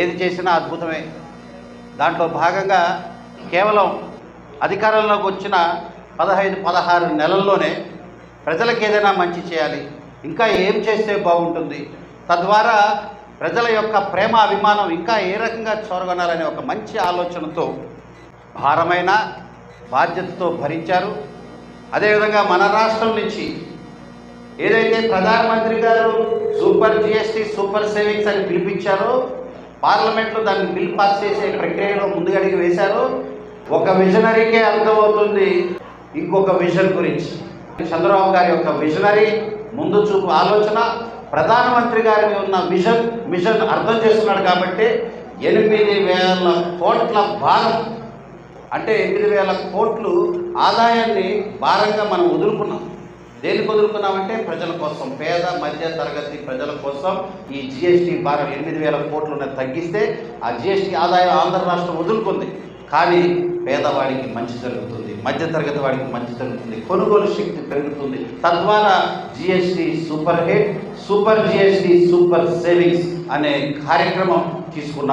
ఏది చేసినా అద్భుతమే. దాంట్లో భాగంగా కేవలం అధికారంలోకి వచ్చిన పదహైదు పదహారు నెలల్లోనే ప్రజలకు ఏదైనా మంచి చేయాలి. ఇంకా ఏం చేస్తే బాగుంటుంది? తద్వారా ప్రజల యొక్క ప్రేమ అభిమానం ఇంకా ఏ రకంగా చొరగొనాలనే ఒక మంచి ఆలోచనతో భారమైన బాధ్యతతో భరించారు. అదేవిధంగా మన రాష్ట్రం నుంచి ఏదైతే ప్రధానమంత్రి గారు సూపర్ జిఎస్టీ సూపర్ సేవింగ్స్ అని పిలిపించారో పార్లమెంట్లో దాన్ని బిల్ పాస్ చేసే ప్రక్రియలో ముందుగడిగి వేశారు. ఒక విజనరీకే అర్థమవుతుంది ఇంకొక విజన్ గురించి. చంద్రబాబు గారి యొక్క విజనరీ ముందు చూపు ఆలోచన ప్రధానమంత్రి గారి ఉన్న విజన్ మిషన్ అర్థం చేస్తున్నాడు కాబట్టి ఎనిమిది వేల కోట్ల భారం. అంటే ఎనిమిది వేల కోట్లు ఆదాయాన్ని భారంగా మనం వదులుకున్నాం. దేన్ని వదులుకున్నామంటే ప్రజల కోసం పేద మధ్య తరగతి ప్రజల కోసం ఈ జిఎస్టీ భారం ఎనిమిది వేల కోట్లను తగ్గిస్తే ఆ జిఎస్టీ ఆదాయం ఆంధ్ర రాష్ట్రం వదులుకుంది. కానీ పేదవాడికి మంచి జరుగుతుంది మధ్య తరగతి వాడికి మంచి జరుగుతుంది కొనుగోలు శక్తి పెరుగుతుంది. తద్వారా GST super hit super GST super savings అనే కార్యక్రమం తీసుకున్నాం.